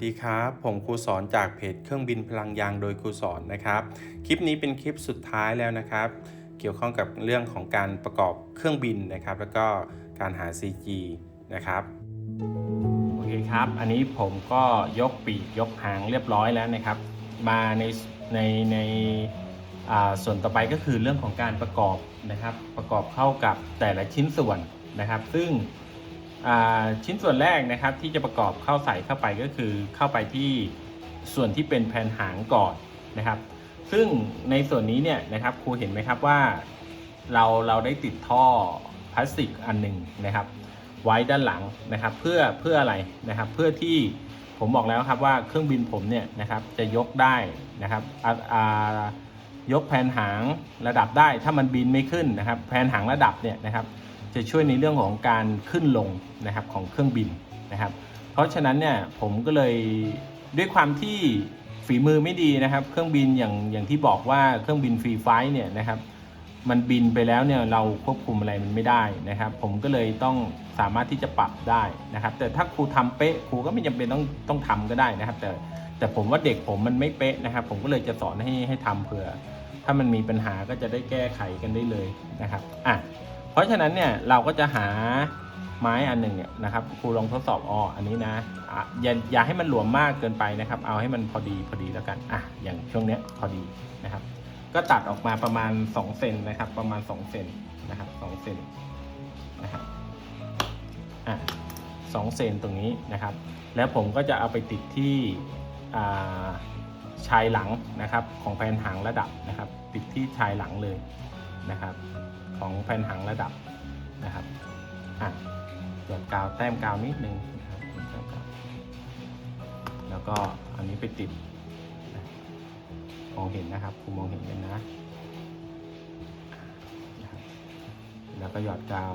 สวัสดีครับ ผมครูสอนจากเพจเครื่องบินพลังยางโดยครูสอนนะครับ คลิปนี้เป็นคลิปสุดท้ายแล้วนะครับ เกี่ยวข้องกับเรื่องของการประกอบเครื่องบินนะครับ แล้วก็การหา CG นะครับโอเคครับ อันนี้ผมก็ยกปีกยกหางเรียบร้อยแล้วนะครับ มาในในในส่วนต่อไปก็คือเรื่องของการประกอบนะครับ ประกอบเข้ากับแต่ละชิ้นส่วนนะครับ ซึ่ง ชิ้นส่วนแรกนะครับที่จะประกอบเข้าใส่เข้าไปก็คือเข้าไปที่ส่วนที่เป็นแผ่นหางก่อนนะครับ ซึ่งในส่วนนี้เนี่ยนะครับครูเห็นไหมครับว่าเราเราได้ติดท่อพลาสติกอันหนึ่งนะครับ ไว้ด้านหลังนะครับ เพื่อเพื่ออะไรนะครับ เพื่อที่ผมบอกแล้วครับว่าเครื่องบินผมเนี่ยนะครับจะยกได้นะครับยกแผ่นหางระดับได้ถ้ามันบินไม่ขึ้นนะครับ แผ่นหางระดับเนี่ยนะครับ จะช่วยในเรื่องของการขึ้นลงนะครับของเครื่องบินนะครับ เพราะฉะนั้นเนี่ยผมก็เลยด้วยความที่ฝีมือไม่ดีนะครับ เครื่องบินอย่างอย่างที่บอกว่าเครื่องบินฟรีไฟล์เนี่ยนะครับ มันบินไปแล้วเนี่ยเราควบคุมอะไรมันไม่ได้นะครับ ผมก็เลยต้องสามารถที่จะปรับได้นะครับ แต่ถ้าครูทำเป๊ะครูก็ไม่จำเป็นต้องต้องทำก็ได้นะครับ แต่แต่ผมว่าเด็กผมมันไม่เป๊ะนะครับ ผมก็เลยจะสอนให้ให้ทำเผื่อ ถ้ามันมีปัญหาก็จะได้แก้ไขกันได้เลยนะครับอะ เพราะฉะนั้นเนี่ยเราก็จะหาไม้อันหนึ่งเนี่ยนะครับครูลองทดสอบอ๋ออันนี้นะอะอย่าอย่าให้มันหลวมมากเกินไปนะครับ เอาให้มันพอดีพอดีแล้วกันอะอย่างช่วงเนี้ยพอดีนะครับ ก็ตัดออกมาประมาณ2เซนนะครับ ประมาณ2เซนนะครับ2เซนนะครับอะสองเซนตรงนี้นะครับ แล้วผมก็จะเอาไปติดที่ชายหลังนะครับ ของแผ่นหางระดับนะครับ ติดที่ชายหลังเลยนะครับ ของแผ่นหางระดับนะครับอะหยดกาวแต้มกาวนิดนึงนะครับแต้มกาวแล้วก็อันนี้ไปติดมองเห็นนะครับคุณมองเห็นกันนะ แล้วก็หยอดกาว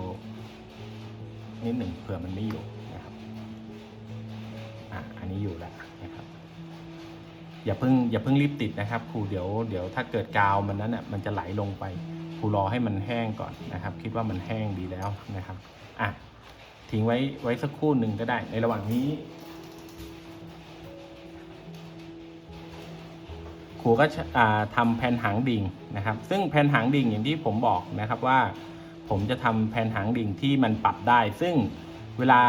นิดหนึ่งเผื่อมันไม่อยู่นะครับอะอันนี้อยู่แล้วนะครับอย่าเพิ่งอย่าเพิ่งรีบติดนะครับครูเดี๋ยวเดี๋ยวถ้าเกิดกาวมันนั้นอะมันจะไหลลงไป รูรอให้มันแห้งก่อนนะครับ คิดว่ามันแห้งดีแล้วนะครับอะทิ้งไว้ไว้สักครู่หนึ่งก็ได้ ในระหว่างนี้ครูก็อ่าทำแผ่นหางดิ่งนะครับ ซึ่งแผ่นหางดิ่งอย่างที่ผมบอกนะครับว่า ผมจะทำแผ่นหางดิ่งที่มันปรับได้ ซึ่งเวลา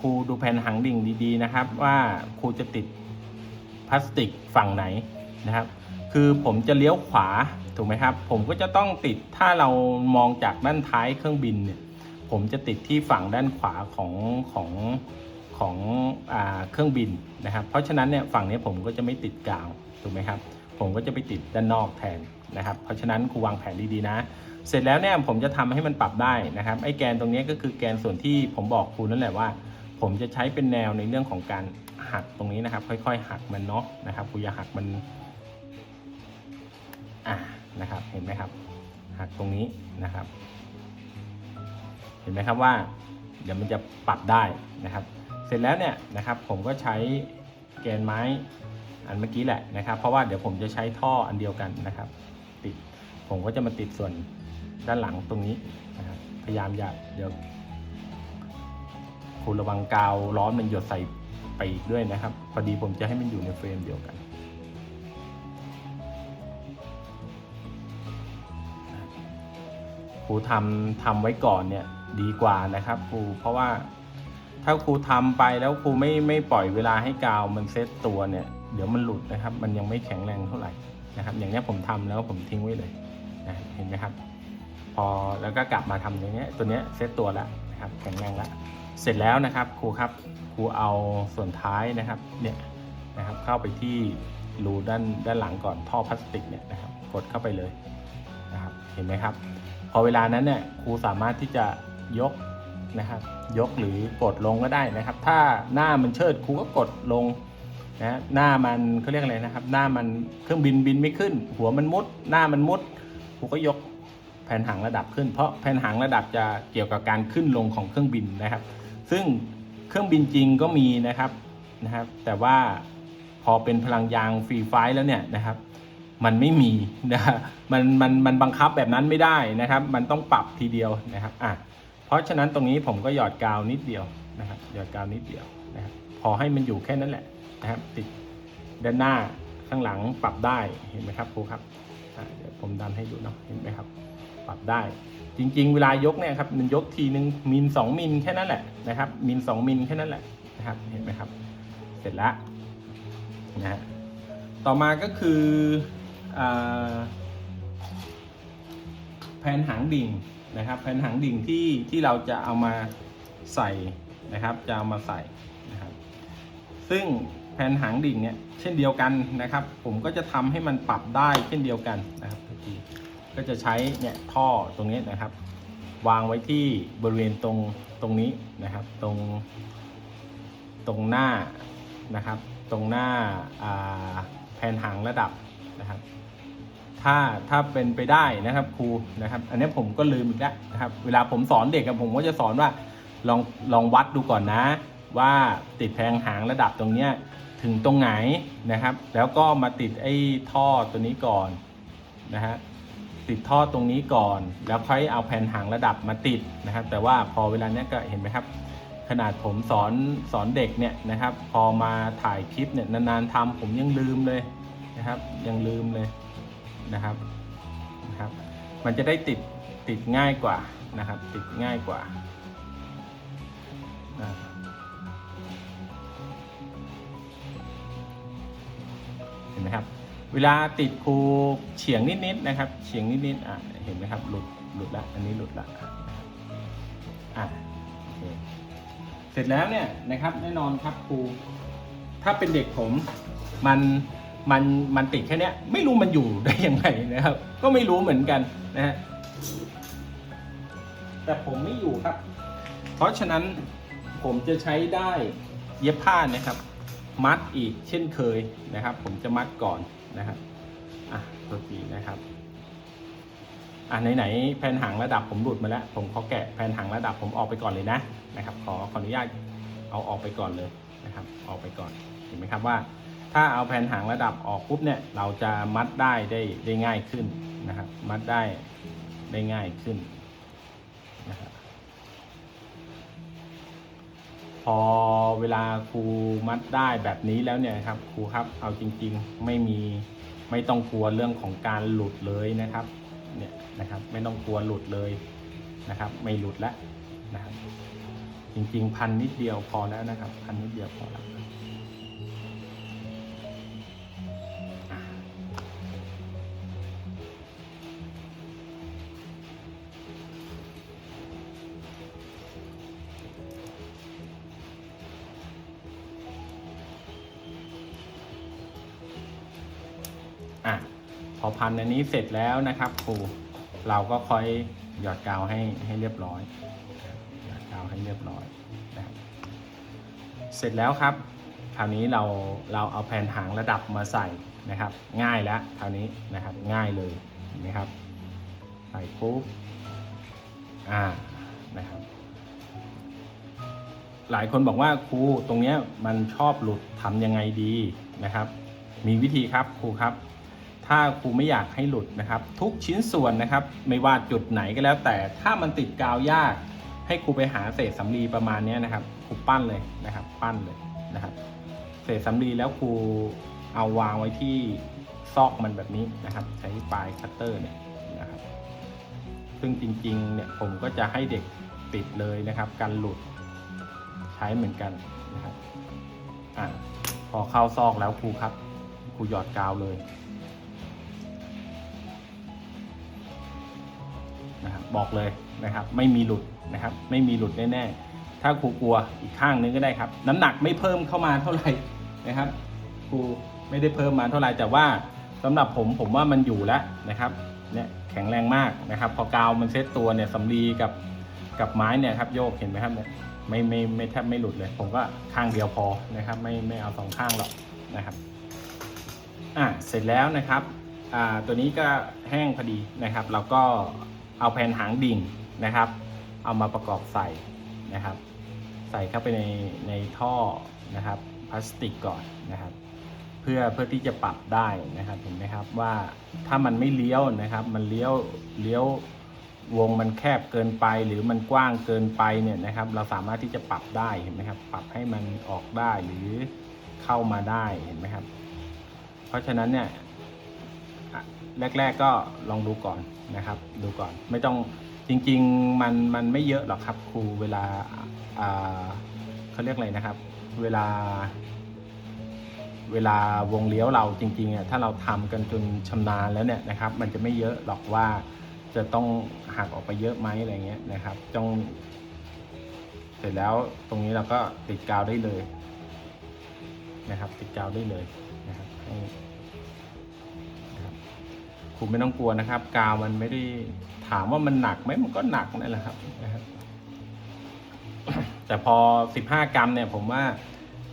ครูดูแผ่นหางดิ่งดีๆนะครับ ว่าครูจะติดพลาสติกฝั่งไหนนะครับ คือผมจะเลี้ยวขวาถูกไหมครับ ผมก็จะต้องติดถ้าเรามองจากด้านท้ายเครื่องบินเนี่ยผมจะติดที่ฝั่งด้านขวาของของของอเครื่องบินนะครับ เพราะฉะนั้นเนี่ยฝั่งนี้ผมก็จะไม่ติดกาวถูกไหมครับ ผมก็จะไปติดด้านนอกแทนนะครับ เพราะฉะนั้นครูวางแผนดีๆนะ เสร็จแล้วเนี่ยผมจะทำให้มันปรับได้นะครับไอ้แกนตรงนี้ก็คือแกนส่วนที่ผมบอกครูนั่นแหละว่า ผมจะใช้เป็นแนวในเรื่องของการหักตรงนี้นะครับ ค่อย ๆ หักมันเนาะนะครับครูอย่าหักมัน อ่านะครับเห็นไหมครับหักตรงนี้นะครับ เห็นไหมครับว่า เดี๋ยวมันจะปรับได้นะครับ เสร็จแล้วเนี่ยนะครับผมก็ใช้แกนไม้อันเมื่อกี้แหละนะครับ เพราะว่าเดี๋ยวผมจะใช้ท่ออันเดียวกันนะครับ ติดผมก็จะมาติดส่วนด้านหลังตรงนี้นะครับพยายามอย่าเดี๋ยวคุณระวังกาวร้อนมันหยดใส่ไปอีกด้วยนะครับ พอดีผมจะให้มันอยู่ในเฟรมเดียวกัน รูทำทำไว้ก่อนเนี่ยดีกว่านะครับครูเพราะว่าถ้าครูทำไปแล้วครูไม่ไม่ปล่อยเวลาให้กาวมันเซตตัวเนี่ย เดี๋ยวมันหลุดนะครับ มันยังไม่แข็งแรงเท่าไหร่นะครับ อย่างเนี้ยผมทำแล้วผมทิ้งไว้เลยนะเห็นไหมครับ พอแล้วก็กลับมาทำอย่างเนี้ยตัวเนี้ยเซตตัวแล้วนะครับ แข็งแรงแล้วเสร็จแล้วนะครับครูครับครูเอาส่วนท้ายนะครับเนี่ยนะครับ เข้าไปที่รูด้านด้านหลังก่อนท่อพลาสติกเนี่ยนะครับ กดเข้าไปเลยนะครับ เห็นไหมครับ พอเวลานั้นเนี่ยครูสามารถที่จะยกนะครับยกหรือกดลงก็ได้นะครับ ถ้าหน้ามันเชิดครูก็กดลงนะหน้ามันเขาเรียกอะไรนะครับ หน้ามันเครื่องบินบินไม่ขึ้น หัวมันมุด หน้ามันมุดครูก็ยกแผ่นหางระดับขึ้น เพราะแผ่นหางระดับจะเกี่ยวกับการขึ้นลงของเครื่องบินนะครับ ซึ่งเครื่องบินจริงก็มีนะครับนะครับ แต่ว่าพอเป็นพลังยางฟรีไฟล์แล้วเนี่ยนะครับ มันไม่มีนะฮะมันมันมันบังคับแบบนั้นไม่ได้นะครับ มันต้องปรับทีเดียวนะครับอะเพราะฉะนั้นตรงนี้ผมก็หยอดกาวนิดเดียวนะครับหยอดกาวนิดเดียวนะครับพอให้มันอยู่แค่นั้นแหละนะครับติดด้านหน้าข้างหลังปรับได้เห็นไหมครับครูครับเดี๋ยวผมดันให้ดูเนาะเห็นไหมครับ ปรับได้ จริง ๆ เวลายกเนี่ยครับมันยกทีนึงมิลสองมิลแค่นั้นแหละนะครับมิลสองมิลแค่นั้นแหละนะครับเห็นไหมครับ เสร็จแล้วนะฮะต่อมาก็คือ แผ่นหางดิ่งนะครับ แผ่นหางดิ่งที่ที่เราจะเอามาใส่นะครับ จะเอามาใส่นะครับ ซึ่งแผ่นหางดิ่งเนี่ยเช่นเดียวกันนะครับ ผมก็จะทำให้มันปรับได้เช่นเดียวกันนะครับทุกทีก็จะใช้เนี่ยท่อตรงนี้นะครับ วางไว้ที่บริเวณตรงตรงนี้นะครับ ตรงตรงหน้านะครับ ตรงหน้าแผ่นหางระดับนะครับ ถ้าถ้าเป็นไปได้นะครับครูนะครับ อันนี้ผมก็ลืมอีกแล้วนะครับ เวลาผมสอนเด็กอะผมก็จะสอนว่าลองลองวัดดูก่อนนะ ว่าติดแพงหางระดับตรงเนี้ยถึงตรงไหนนะครับ แล้วก็มาติดไอ้ท่อตัวนี้ก่อนนะฮะติดท่อตรงนี้ก่อน แล้วค่อยเอาแผ่นหางระดับมาติดนะครับ แต่ว่าพอเวลาเนี้ยก็เห็นไหมครับ ขนาดผมสอนสอนเด็กเนี่ยนะครับ พอมาถ่ายคลิปเนี่ยนานๆทำผมยังลืมเลยนะครับ ยังลืมเลย นะครับนะครับ มันจะได้ติดติดง่ายกว่านะครับ ติดง่ายกว่าเห็นไหมครับ เวลาติดครูเฉียงนิดๆนะครับ เฉียงนิดๆอะเห็นไหมครับหลุดหลุดละอันนี้หลุดละอะโอเคเสร็จแล้วเนี่ยนะครับแน่นอนครับครูถ้าเป็นเด็กผมมัน มันมันติดแค่นี้ไม่รู้มันอยู่ได้ยังไงนะครับ ก็ไม่รู้เหมือนกันนะฮะแต่ผมไม่อยู่ครับ เพราะฉะนั้นผมจะใช้ได้เย็บผ้านะครับ มัดอีกเช่นเคยนะครับ ผมจะมัดก่อนนะครับอะตัวทีนะครับอะไหนๆแผ่นหางระดับผมหลุดมาแล้ว ผมขอแกะแผ่นหางระดับผมออกไปก่อนเลยนะนะครับ ขอขออนุญาตเอาออกไปก่อนเลยนะครับ ออกไปก่อนเห็นไหมครับว่า ถ้าเอาแผ่นหางระดับออกปุ๊บเนี่ย เราจะมัดได้ได้ได้ง่ายขึ้นนะครับ มัดได้ได้ง่ายขึ้นนะครับพอเวลาครูมัดได้แบบนี้แล้วเนี่ยครับครูครับเอาจริง ๆ ไม่มีไม่ต้องกลัวเรื่องของการหลุดเลยนะครับ เนี่ยนะครับไม่ต้องกลัวหลุดเลยนะครับ ไม่หลุดแล้วนะครับ จริง ๆ พันนิดเดียวพอแล้วนะครับ พันนิดเดียวพอแล้ว พอพันอันนี้เสร็จแล้วนะครับครูเราก็ค่อยหยอดกาวให้ให้เรียบร้อยหยอดกาวให้เรียบร้อยนะเสร็จแล้วครับ คราวนี้เราเราเอาแผ่นหางระดับมาใส่นะครับ ง่ายแล้วคราวนี้นะครับง่ายเลยเห็นไหมครับใส่ปุ๊บอ่านะครับหลายคนบอกว่าครูตรงเนี้ยมันชอบหลุดทำยังไงดีนะครับ มีวิธีครับครูครับ ถ้าครูไม่อยากให้หลุดนะครับ ทุกชิ้นส่วนนะครับ ไม่ว่าจุดไหนก็แล้ว แต่ถ้ามันติดกาวยาก ให้ครูไปหาเศษสำลีประมาณนี้นะครับครูปั้นเลยนะครับ ปั้นเลยนะครับ เศษสำลีแล้วครูเอาวางไว้ที่ซอกมันแบบนี้นะครับ ใช้ปลายคัตเตอร์เนี่ยนะครับ ซึ่งจริงๆเนี่ยผมก็จะให้เด็กติดเลยนะครับการหลุดใช้เหมือนกันนะครับอ่าพอเข้าซอกแล้วครูครับครูหยอดกาวเลย บอกเลยนะครับ ไม่มีหลุดนะครับ ไม่มีหลุดแน่ๆถ้าครูกลัวอีกข้างนึงก็ได้ครับ น้ำหนักไม่เพิ่มเข้ามาเท่าไหร่นะครับครูไม่ได้เพิ่มมาเท่าไหร่แต่ว่าสำหรับผมผมว่ามันอยู่แล้วนะครับเนี่ยแข็งแรงมากนะครับ พอกาวมันเซตตัวเนี่ยสำลีกับกับไม้เนี่ยครับโยกเห็นไหมครับเนี่ยไม่ไม่ไม่แทบไม่หลุดเลย ผมก็ข้างเดียวพอนะครับ ไม่ไม่เอาสองข้างหรอกนะครับอะเสร็จแล้วนะครับอ่าตัวนี้ก็แห้งพอดีนะครับเราก็ เอาแผ่นหางดิ่งนะครับ เอามาประกอบใส่นะครับ ใส่เข้าไปในในท่อนะครับพลาสติกก่อนนะครับ เพื่อเพื่อที่จะปรับได้นะครับเห็นไหมครับว่าถ้ามันไม่เลี้ยวนะครับ มันเลี้ยวเลี้ยววงมันแคบเกินไปหรือมันกว้างเกินไปเนี่ยนะครับ เราสามารถที่จะปรับได้เห็นไหมครับ ปรับให้มันออกได้หรือเข้ามาได้เห็นไหมครับ เพราะฉะนั้นเนี่ยอะแรก ๆก็ลองดูก่อน นะครับ ดูก่อนไม่ต้องจริง ๆ มันมันไม่เยอะหรอกครับครูเวลาเขาเรียกอะไรนะครับ เวลา เวลาวงเลี้ยวเราจริงๆอะถ้าเราทำกันจนชำนาญแล้วเนี่ยนะครับ มันจะไม่เยอะหรอกว่าจะต้องหักออกไปเยอะไหมอะไรเงี้ยนะครับต้องเสร็จแล้วตรงนี้เราก็ติดกาวได้เลยนะครับ ติดกาวได้เลยนะครับให้ คุณไม่ต้องกลัวนะครับ กาวมันไม่ได้ถามว่ามันหนักไหมมันก็หนักนั่นแหละครับนะครับ แต่พอ 15 กรัมเนี่ย ผมว่า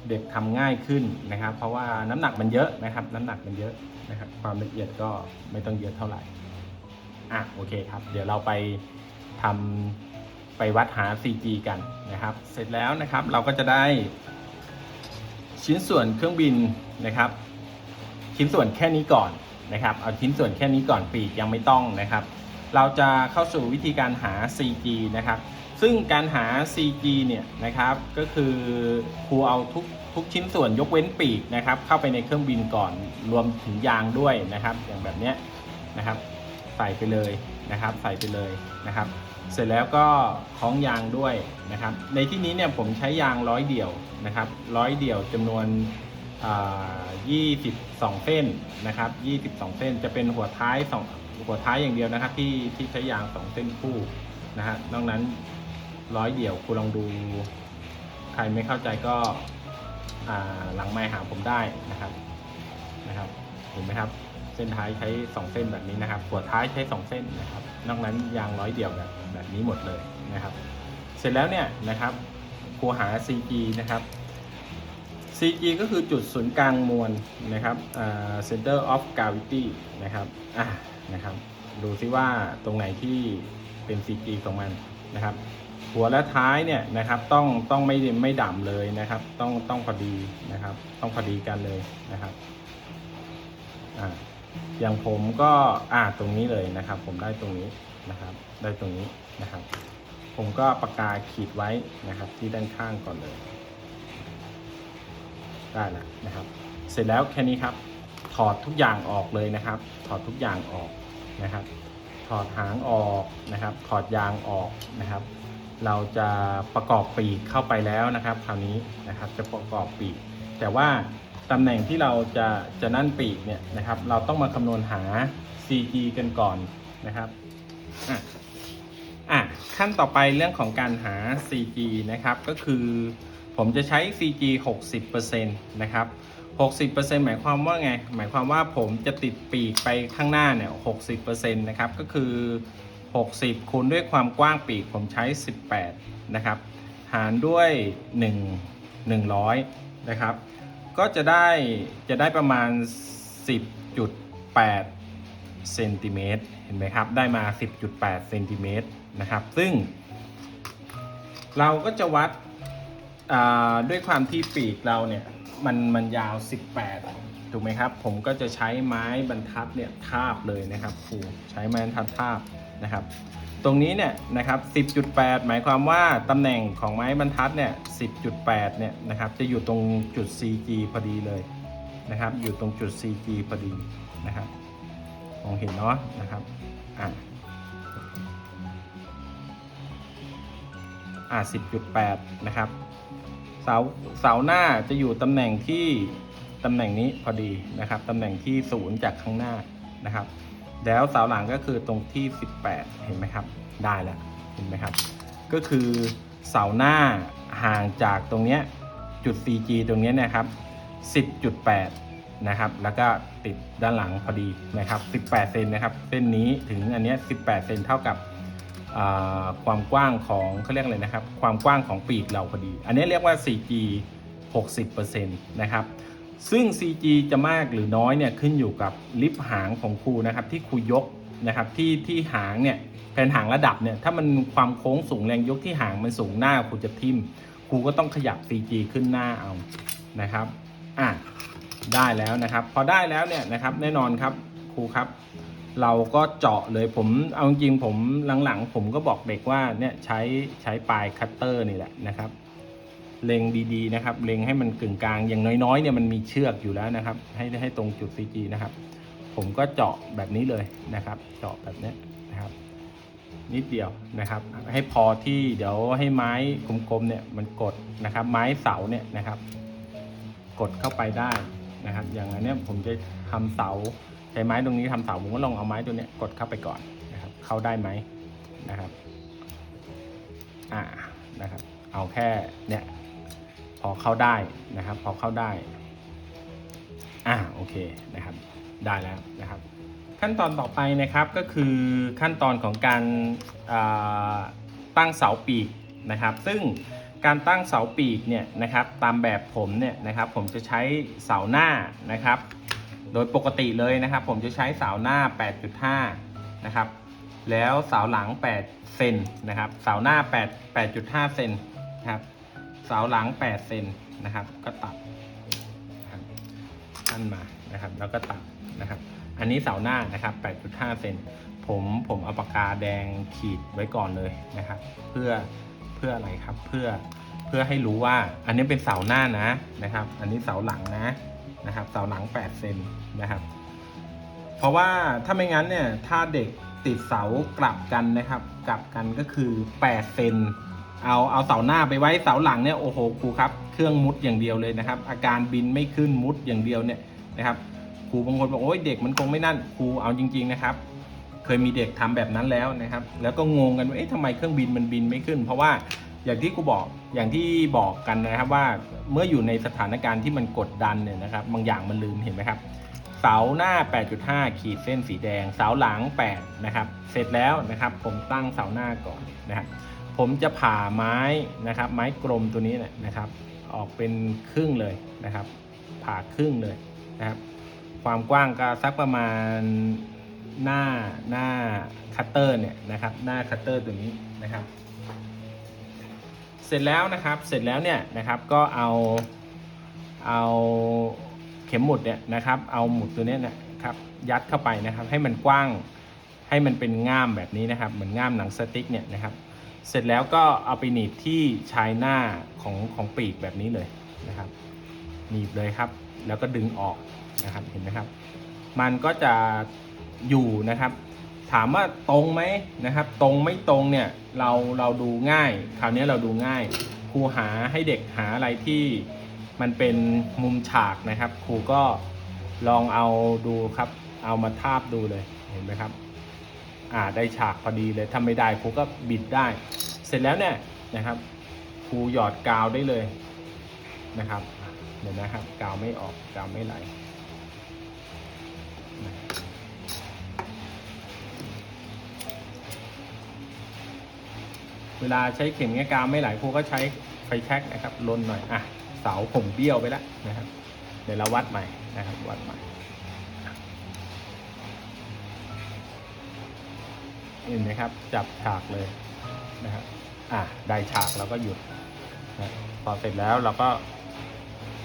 เด็กทำง่ายขึ้นนะครับ เพราะว่าน้ำหนักมันเยอะนะครับ น้ำหนักมันเยอะนะครับ ความละเอียดก็ไม่ต้องเยอะเท่าไหร่อะโอเคครับ เดี๋ยวเราไปทำไปวัดหา CG กันนะครับ เสร็จแล้วนะครับเราก็จะได้ ชิ้นส่วนเครื่องบินนะครับ ชิ้นส่วนแค่นี้ก่อน นะครับ เอาชิ้นส่วนแค่นี้ก่อนปีกยังไม่ต้องนะครับ เราจะเข้าสู่วิธีการหา CG นะครับ ซึ่งการหา CG เนี่ยนะครับ ก็คือครูเอาทุกทุกชิ้นส่วนยกเว้นปีกนะครับ เข้าไปในเครื่องบินก่อนรวมถึงยางด้วยนะครับ อย่างแบบเนี้ยนะครับ ใส่ไปเลยนะครับ ใส่ไปเลยนะครับ เสร็จแล้วก็คล้องยางด้วยนะครับ ในที่นี้เนี่ยผมใช้ยางร้อยเดี่ยวนะครับ ร้อยเดี่ยวจำนวน 22 เส้นนะครับ 22 เส้นจะเป็นหัวท้ายสองหัวท้ายอย่างเดียวนะครับ ที่ที่ใช้ยาง 2 เส้นคู่นะฮะนอกนั้นร้อยเดี่ยวคุณลองดู ใครไม่เข้าใจก็หลังไมค์หาผมได้นะครับนะครับเห็นไหมครับ เส้นท้ายใช้ 2 เส้นแบบนี้นะครับ หัวท้ายใช้ 2 เส้นนะครับ นอกนั้นยางร้อยเดี่ยวแบบแบบนี้หมดเลยนะครับ เสร็จแล้วเนี่ยนะครับครูหา CG นะครับ CG ก็คือจุดศูนย์กลางมวลนะครับอ่า center of gravity นะครับอะนะครับ ดูซิว่าตรงไหนที่เป็น CG ของมันนะครับ หัวและท้ายเนี่ยนะครับต้องต้องไม่ไม่ด่ำเลยนะครับ ต้องต้องพอดีนะครับ ต้องพอดีกันเลยนะครับอ่าอย่างผมก็อ่าตรงนี้เลยนะครับ ผมได้ตรงนี้นะครับ ได้ตรงนี้นะครับ ผมก็ปากกาขีดไว้นะครับที่ด้านข้างก่อนเลย ได้แล้วนะครับ เสร็จแล้วแค่นี้ครับ ถอดทุกอย่างออกเลยนะครับ ถอดทุกอย่างออกนะครับ ถอดหางออกนะครับ ถอดยางออกนะครับ เราจะประกอบปีกเข้าไปแล้วนะครับ คราวนี้นะครับจะประกอบปีก แต่ว่าตำแหน่งที่เราจะจะนั่นปีกเนี่ยนะครับ เราต้องมาคำนวณหา CG กันก่อนนะครับอะอะขั้นต่อไปเรื่องของการหา CG นะครับก็คือ ผมจะใช้ CG 60%นะครับ 60%หมายความว่าไง หมายความว่าผมจะติดปีกไปข้างหน้าเนี่ย 60%นะครับ ก็คือ 60 คูณด้วยความกว้างปีกผมใช้ 18 นะครับ หารด้วย 1 100 นะครับ ก็จะได้จะได้ประมาณ 10.8เซนติเมตร เห็นไหมครับ ได้มา 10.8เซนติเมตรนะครับ ซึ่งเราก็จะวัด ด้วยความที่ปีกเราเนี่ยมันมันยาว 18 ถูกไหมครับ ผมก็จะใช้ไม้บรรทัดเนี่ยทาบเลยนะครับครูใช้ไม้บรรทัดทาบนะครับ ตรงนี้เนี่ยนะครับ 10.8 หมายความว่าตำแหน่งของไม้บรรทัดเนี่ย 10.8 เนี่ยนะครับจะอยู่ตรงจุด CG พอดีเลยนะครับ อยู่ตรงจุด CG พอดีนะครับมองเห็นเนาะนะครับอะอะ10.8 นะครับ เสาเสาหน้าจะอยู่ตำแหน่งที่ตำแหน่งนี้พอดีนะครับตำแหน่งที่ศูนย์จากข้างหน้านะครับ แล้วเสาหลังก็คือตรงที่ 18 เห็นไหมครับ ได้แล้วเห็นไหมครับ ก็คือเสาหน้าห่างจากตรงเนี้ยจุด CG ตรงเนี้ยนะครับ 10.8 นะครับ แล้วก็ติดด้านหลังพอดีนะครับ 18 เซนนะครับ เส้นนี้ถึงอันเนี้ย18 เซนเท่ากับ ความกว้างของเขาเรียกอะไรนะครับ ความกว้างของปีกเราพอดี อันนี้เรียกว่า 4G 60%นะครับ ซึ่ง 4G จะมากหรือน้อยเนี่ยขึ้นอยู่กับลิฟหางของครูนะครับที่ครูยกนะครับที่ที่หางเนี่ยแผ่นหางระดับเนี่ยถ้ามันความโค้งสูงแรงยกที่หางมันสูงหน้าครูจะทิ่มครูก็ต้องขยับ 4G ขึ้นหน้าเอานะครับอะได้แล้วนะครับ พอได้แล้วเนี่ยนะครับแน่นอนครับครูครับ เราก็เจาะเลยผมเอาจริงผมหลังๆ ผมก็บอกเด็กว่าเนี่ยใช้ใช้ปลายคัตเตอร์นี่แหละนะครับ เล็งดีๆนะครับ เล็งให้มันกึ่งกลางอย่างน้อยๆเนี่ยมันมีเชือกอยู่แล้วนะครับ ให้ให้ตรงจุด CG นะครับ ผมก็เจาะแบบนี้เลยนะครับ เจาะแบบนี้นะครับ นิดเดียวนะครับ ให้พอที่เดี๋ยวให้ไม้กลมๆเนี่ยมันกดนะครับ ไม้เสาเนี่ยนะครับ กดเข้าไปได้นะครับ อย่างอันเนี้ยผมจะทำเสา ช้ไม้ตรงนี้ทำเสาผมก็ลองเอาไม้ตัวเนี้ยกดเข้าไปก่อนนะครับ เข้าได้ไหมนะครับ อ่านะครับ เอาแค่เนี่ยพอเข้าได้นะครับ พอเข้าได้ อ่าโอเคนะครับ ได้แล้วนะครับ ขั้นตอนต่อไปนะครับก็คือขั้นตอนของการตั้งเสาปีกนะครับ ซึ่งการตั้งเสาปีกเนี่ยนะครับ ตามแบบผมเนี่ยนะครับ ผมจะใช้เสาหน้านะครับ ดยปกติเลยนะครับ ผมจะใช้เสาหน้า 8.5 นะครับ แล้วเสาหลัง 8 เซนนะครับ เสาหน้า 8 8.5 เซนนะครับ เสาหลัง 8 เซนนะครับ ก็ตัดนะครับขั้นมานะครับ แล้วก็ตัดนะครับ อันนี้เสาหน้านะครับ 8.5 เซนผมผมเอาปากกาแดงขีดไว้ก่อนเลยนะครับ เพื่อเพื่ออะไรครับ เพื่อเพื่อให้รู้ว่า อันนี้เป็นเสาหน้านะนะครับ อันนี้เสาหลังนะ นะครับเสาหลัง 8 เซนนะครับ เพราะว่าถ้าไม่งั้นเนี่ยถ้าเด็กติดเสากลับกันนะครับ กลับกันก็คือ 8 เซนเอาเอาเสาหน้าไปไว้เสาหลังเนี่ยโอ้โหครูครับเครื่องมุดอย่างเดียวเลยนะครับ อาการบินไม่ขึ้นมุดอย่างเดียวเนี่ยนะครับครูบางคนบอกโอ้ยเด็กมันคงไม่นั่นครูเอาจริง ๆนะครับ เคยมีเด็กทำแบบนั้นแล้วนะครับ แล้วก็งงกันว่าเอ๊ะทำไมเครื่องบินมันบินไม่ขึ้น เพราะว่า อย่างที่ครูบอกอย่างที่บอกกันนะครับว่าเมื่ออยู่ในสถานการณ์ที่มันกดดันเนี่ยนะครับ บางอย่างมันลืมเห็นไหมครับ เสาหน้า 8.5 ขีดเส้นสีแดง เสาหลัง 8 นะครับ เสร็จแล้วนะครับ ผมตั้งเสาหน้าก่อนนะครับผมจะผ่าไม้นะครับ ไม้กลมตัวนี้นะครับ ออกเป็นครึ่งเลยนะครับ ผ่าครึ่งเลยนะครับ ความกว้างก็สักประมาณหน้าหน้าคัตเตอร์เนี่ยนะครับ หน้าคัตเตอร์ตัวนี้นะครับ เสร็จแล้วนะครับ เสร็จแล้วเนี่ยนะครับก็เอาเอาเข็มหมุดเนี่ยนะครับ เอาหมุดตัวนี้นะครับยัดเข้าไปนะครับ ให้มันกว้างให้มันเป็นง่ามแบบนี้นะครับ เหมือนง่ามหนังสติ๊กเนี่ยนะครับ เสร็จแล้วก็เอาไปหนีบที่ชายหน้าของของปีกแบบนี้เลยนะครับ หนีบเลยครับ แล้วก็ดึงออกนะครับเห็นไหมครับ มันก็จะอยู่นะครับ ถามว่าตรงไหมนะครับ ตรงไม่ตรงเนี่ยเราเราดูง่าย คราวนี้เราดูง่ายครูหาให้เด็กหาอะไรที่มันเป็นมุมฉากนะครับ ครูก็ลองเอาดูครับ เอามาทาบดูเลยเห็นไหมครับ อ่าได้ฉากพอดีเลยถ้าไม่ได้ครูก็บิดได้ เสร็จแล้วเนี่ยนะครับครูหยอดกาวได้เลยนะครับเดี๋ยวนะครับ กาวไม่ออกกาวไม่ไหล เวลาใช้เข็มเงี้ยกาวไม่ไหลครูก็ใช้ไฟแช็กนะครับลนหน่อยอะเสาผมเบี้ยวไปแล้วนะครับ เดี๋ยวเราวัดใหม่นะครับวัดใหม่เห็นไหมครับ จับฉากเลยนะครับอะได้ฉากเราก็หยุดนะพอเสร็จแล้วเราก็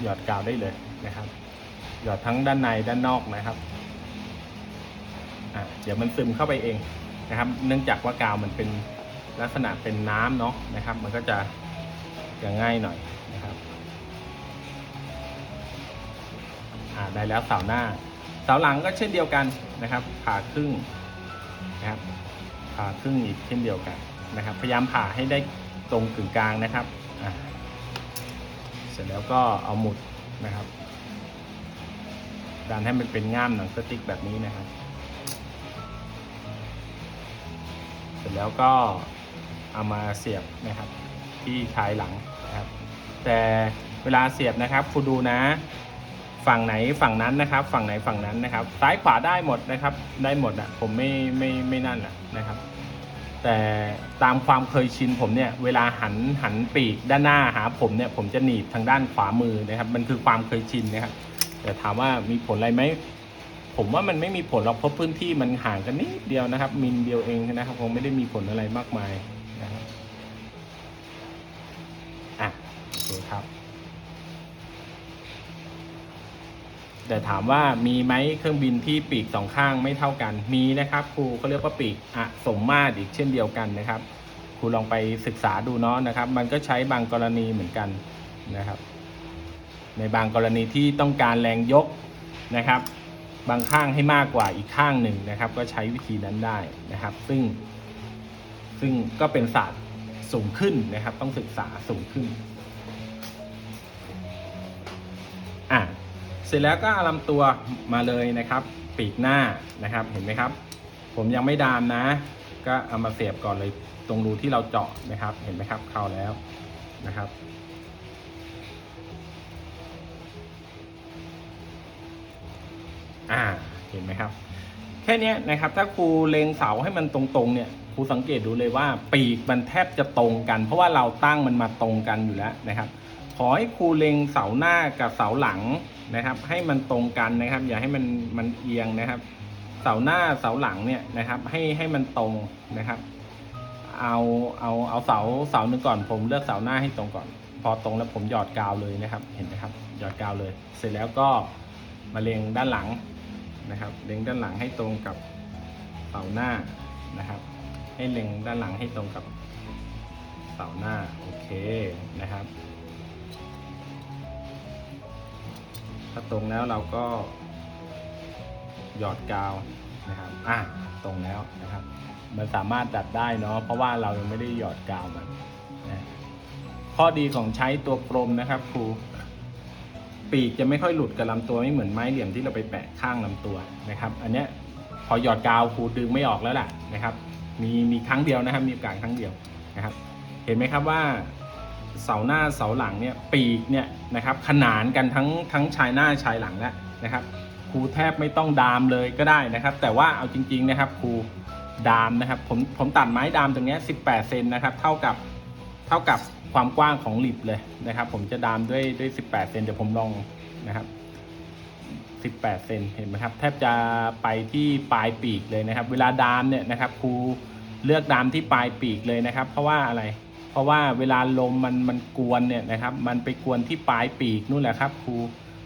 หยอดกาวได้เลยนะครับ หยอดทั้งด้านในด้านนอกนะครับอะเดี๋ยวมันซึมเข้าไปเองนะครับ เนื่องจากว่ากาวมันเป็น ลักษณะเป็นน้ำเนาะนะครับ มันก็จะจะง่ายหน่อยนะครับอ่าได้แล้วเสาหน้า เสาหลังก็เช่นเดียวกันนะครับผ่าครึ่งนะครับผ่าครึ่งอีกเช่นเดียวกันนะครับ พยายามผ่าให้ได้ตรงกึ่งกลางนะครับเสร็จแล้วก็เอาหมุดนะครับดันให้มันเป็นง่ามหนังสติ๊กแบบนี้นะครับ เสร็จแล้วก็ เอามาเสียบนะครับ ที่ชายหลังนะครับ แต่เวลาเสียบนะครับคุณดูนะ ฝั่งไหนฝั่งนั้นนะครับ ฝั่งไหนฝั่งนั้นนะครับ ซ้ายขวาได้หมดนะครับ ได้หมดอะผมไม่ไม่ไม่นั่นอะนะครับ แต่ตามความเคยชินผมเนี่ย เวลาหันหันปีกด้านหน้าหาผมเนี่ย ผมจะหนีบทางด้านขวามือนะครับ มันคือความเคยชินนะครับ แต่ถามว่ามีผลอะไรไหมผมว่ามันไม่มีผลหรอกเพราะพื้นที่มันห่างกันนิดเดียวนะครับ มิลเดียวเองนะครับคงไม่ได้มีผลอะไรมากมายนะครับอะ ครับ แต่ถามว่ามีไหมเครื่องบินที่ปีกสองข้างไม่เท่ากัน มีนะครับครูเขาเรียกว่าปีกอะสมมาตรอีกเช่นเดียวกันนะครับครูลองไปศึกษาดูเนาะนะครับ มันก็ใช้บางกรณีเหมือนกันนะครับ ในบางกรณีที่ต้องการแรงยกนะครับ บางข้างให้มากกว่าอีกข้างหนึ่งนะครับ ก็ใช้วิธีนั้นได้นะครับ ซึ่งซึ่งก็เป็นศาสตร์สูงขึ้นนะครับ ต้องศึกษาสูงขึ้น อะเสร็จแล้วก็อาลำตัวมาเลยนะครับ ปีกหน้านะครับเห็นไหมครับ ผมยังไม่ดามนะ ก็เอามาเสียบก่อนเลยตรงรูที่เราเจาะนะครับ เห็นไหมครับเข้าแล้วนะครับอ่าเห็นไหมครับ แค่นี้นะครับ ถ้าครูเลงเสาให้มันตรงๆเนี่ยครูสังเกตดูเลยว่าปีกมันแทบจะตรงกัน เพราะว่าเราตั้งมันมาตรงกันอยู่แล้วนะครับ ขอให้ครูเลงเสาหน้ากับเสาหลังนะครับ ให้มันตรงกันนะครับ อย่าให้มันมันเอียงนะครับ เสาหน้าเสาหลังเนี่ยนะครับ ให้ให้มันตรงนะครับ เอาเอาเอาเสาเสาหนึ่งก่อน ผมเลือกเสาหน้าให้ตรงก่อน พอตรงแล้วผมหยอดกาวเลยนะครับ เห็นไหมครับ หยอดกาวเลย เสร็จแล้วก็มาเลงด้านหลังนะครับ เล็งด้านหลังให้ตรงกับเสาหน้านะครับ ให้เล็งด้านหลังให้ตรงกับเสาหน้าโอเคนะครับ ถ้าตรงแล้วเราก็หยอดกาวนะครับ อะตรงแล้วนะครับ มันสามารถดัดได้เนาะ เพราะว่าเรายังไม่ได้หยอดกาวมันนะข้อดีของใช้ตัวกลมนะครับครู ปีกจะไม่ค่อยหลุดกับลำตัวไม่เหมือนไม้เหลี่ยมที่เราไปแปะข้างลำตัวนะครับ อันเนี้ยพอหยอดกาวครูดึงไม่ออกแล้วแหละนะครับ มีมีครั้งเดียวนะครับ มีโอกาสครั้งเดียวนะครับ เห็นไหมครับว่า เสาหน้าเสาหลังเนี่ยปีกเนี่ยนะครับขนานกันทั้งทั้งชายหน้าชายหลังแล้วนะครับครูแทบไม่ต้องดามเลยก็ได้นะครับ แต่ว่าเอาจริงๆนะครับครูดามนะครับผมผมตัดไม้ดามตรงนี้ 18 เซนนะครับเท่ากับเท่ากับความกว้างของหลิบเลยนะครับ ผมจะดามด้วยด้วย 18 เซนเดี๋ยวผมลองนะครับ 18 เซนเห็นไหมครับแทบจะไปที่ปลายปีกเลยนะครับ เวลาดามเนี่ยนะครับครูเลือกดามที่ปลายปีกเลยนะครับ เพราะว่าอะไร เพราะว่าเวลาลมมันมันกวนเนี่ยนะครับ มันไปกวนที่ปลายปีกนู่นแหละครับครู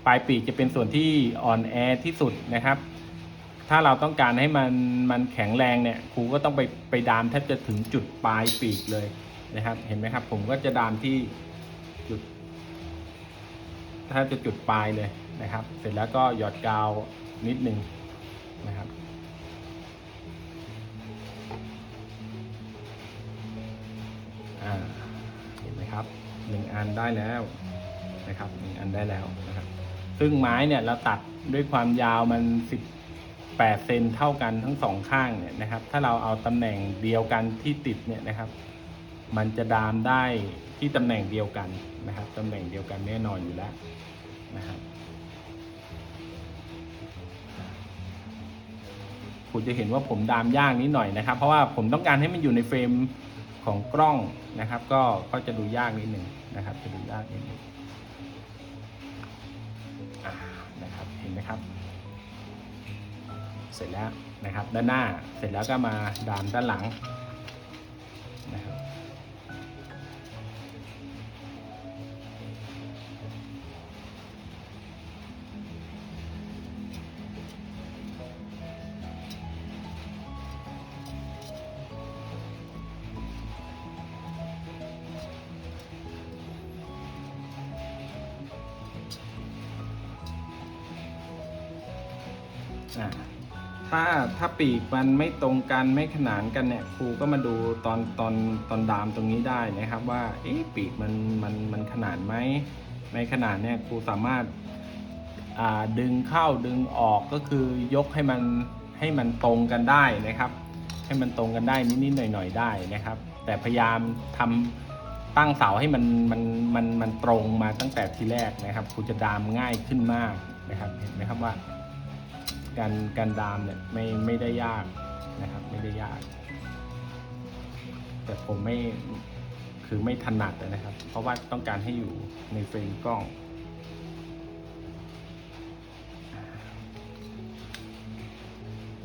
ปลายปีกจะเป็นส่วนที่อ่อนแอที่สุดนะครับ ถ้าเราต้องการให้มันมันแข็งแรงเนี่ยครูก็ต้องไปไปดามแทบจะถึงจุดปลายปีกเลยนะครับ เห็นไหมครับ ผมก็จะดามที่จุดถ้าจะจุดปลายเลยนะครับ เสร็จแล้วก็หยอดกาวนิดนึงนะครับ อ่าเห็นไหมครับหนึ่งอันได้แล้วนะครับหนึ่งอันได้แล้วนะครับ ซึ่งไม้เนี่ยเราตัดด้วยความยาวมัน18เซนเท่ากันทั้งสองข้างเนี่ยนะครับ ถ้าเราเอาตำแหน่งเดียวกันที่ติดเนี่ยนะครับ มันจะดามได้ที่ตำแหน่งเดียวกันนะครับตำแหน่งเดียวกันแน่นอนอยู่แล้วนะครับคุณจะเห็นว่าผมดามยากนิดหน่อยนะครับ เพราะว่าผมต้องการให้มันอยู่ในเฟรม ของกล้องนะครับ ก็ก็จะดูยากนิดหนึ่งนะครับ จะดูยากนิดหนึ่งนะครับเห็นไหมครับ เสร็จแล้วนะครับ ด้านหน้าเสร็จแล้วก็มาดามด้านหลัง ปีกมันไม่ตรงกันไม่ขนานกันเนี่ยครูก็มาดูตอนตอนตอนดามตรงนี้ได้นะครับ ว่าเอ๊ะปีกมันมันมันขนานไหมไม่ขนานเนี่ยครูสามารถอ่าดึงเข้าดึงออกก็คือยกให้มันให้มันตรงกันได้นะครับ ให้มันตรงกันได้นิดๆหน่อยๆได้นะครับ แต่พยายามทำตั้งเสาให้มันมันมันมันตรงมาตั้งแต่ทีแรกนะครับครูจะดามง่ายขึ้นมากนะครับเห็นไหมครับว่า การการดามเนี่ยไม่ไม่ได้ยากนะครับ ไม่ได้ยาก แต่ผมไม่คือไม่ถนัดนะครับ เพราะว่าต้องการให้อยู่ในเฟรมกล้อง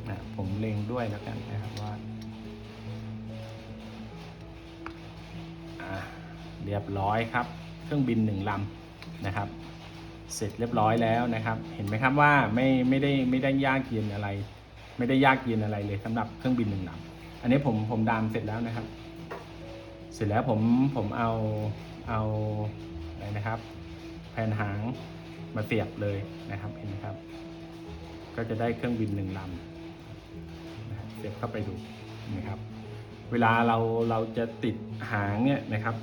นะผมเล็งด้วยแล้วกันนะครับว่าเรียบร้อยครับ เครื่องบินหนึ่งลำนะครับ เสร็จเรียบร้อยแล้วนะครับ เห็นไหมครับว่าไม่ไม่ได้ไม่ได้ยากเย็นอะไร ไม่ได้ยากเย็นอะไรเลยสำหรับเครื่องบินหนึ่งลำอันนี้ผมผมดามเสร็จแล้วนะครับ เสร็จแล้วผมผมเอาเอาอะไรนะครับ แผ่นหางมาเสียบเลยนะครับเห็นไหมครับ ก็จะได้เครื่องบินหนึ่งลำเสียบเข้าไปดูนไหมครับ เวลาเราเราจะติดหางเนี่ยนะครับ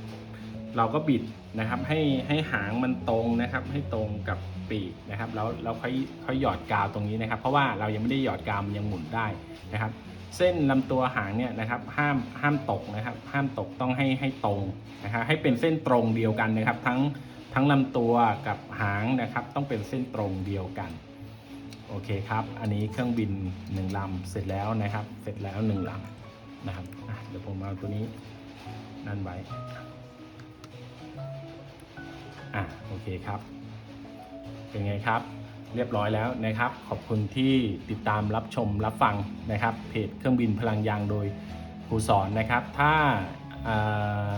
เราก็บิดนะครับให้ให้หางมันตรงนะครับ ให้ตรงกับปีกนะครับแล้วเราค่อยค่อยหยอดกาวตรงนี้นะครับ เพราะว่าเรายังไม่ได้หยอดกาวมันยังหมุนได้นะครับ เส้นลำตัวหางเนี่ยนะครับห้ามห้ามตกนะครับ ห้ามตกต้องให้ให้ตรงนะครับให้เป็นเส้นตรงเดียวกันนะครับ ทั้งทั้งลำตัวกับหางนะครับ ต้องเป็นเส้นตรงเดียวกันโอเคครับ อันนี้เครื่องบินหนึ่งลำเสร็จแล้วนะครับ เสร็จแล้วหนึ่งลำนะครับเดี๋ยวผมเอาตัวนี้นั่นไว้ อะโอเคครับ เป็นไงครับ เรียบร้อยแล้วนะครับ ขอบคุณที่ติดตามรับชมรับฟังนะครับ เพจเครื่องบินพลังยางโดยครูสอนนะครับ ถ้าเอ่อ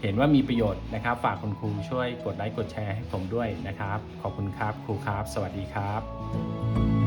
เห็นว่ามีประโยชน์นะครับ ฝากคุณครูช่วยกดไลค์กดแชร์ให้ผมด้วยนะครับ ขอบคุณครับครูครับ สวัสดีครับ